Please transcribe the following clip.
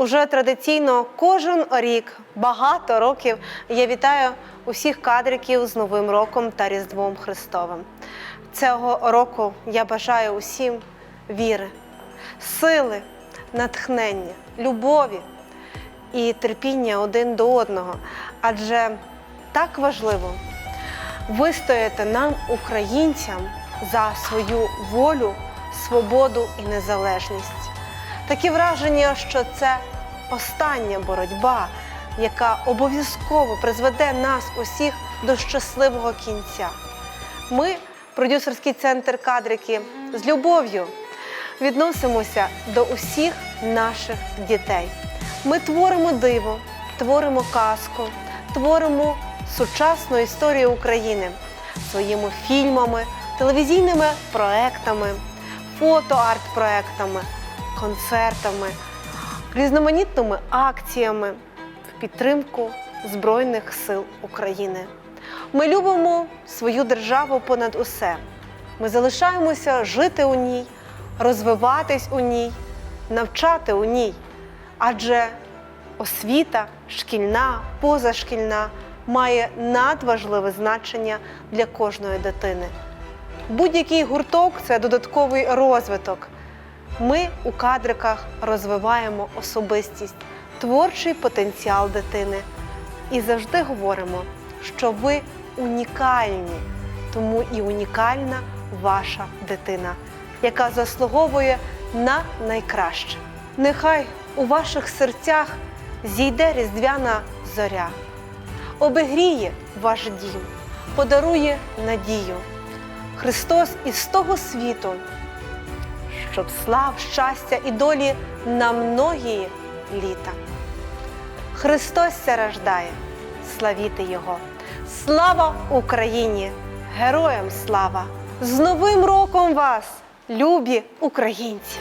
Уже традиційно кожен рік, багато років я вітаю усіх кадриків з Новим роком та Різдвом Христовим. Цього року я бажаю усім віри, сили, натхнення, любові і терпіння один до одного. Адже так важливо вистояти нам, українцям, за свою волю, свободу і незалежність. Таке враження, що це остання боротьба, яка обов'язково призведе нас усіх до щасливого кінця. Ми, продюсерський центр кадрики, з любов'ю відносимося до усіх наших дітей. Ми творимо диво, творимо казку, творимо сучасну історію України своїми фільмами, телевізійними проектами, фото-арт-проектами, концертами, різноманітними акціями в підтримку Збройних сил України. Ми любимо свою державу понад усе. Ми залишаємося жити у ній, розвиватись у ній, навчати у ній. Адже освіта, шкільна, позашкільна має надважливе значення для кожної дитини. Будь-який гурток це додатковий розвиток. Ми у кадриках розвиваємо особистість, творчий потенціал дитини і завжди говоримо, що ви унікальні, тому і унікальна ваша дитина, яка заслуговує на найкраще. Нехай у ваших серцях зійде різдвяна зоря, обігріє ваш дім, подарує надію. Христос із того світу, щоб слав, щастя і долі на многії літа. Христос ся рождає, славіти Його. Слава Україні! Героям слава! З Новим роком вас, любі українці!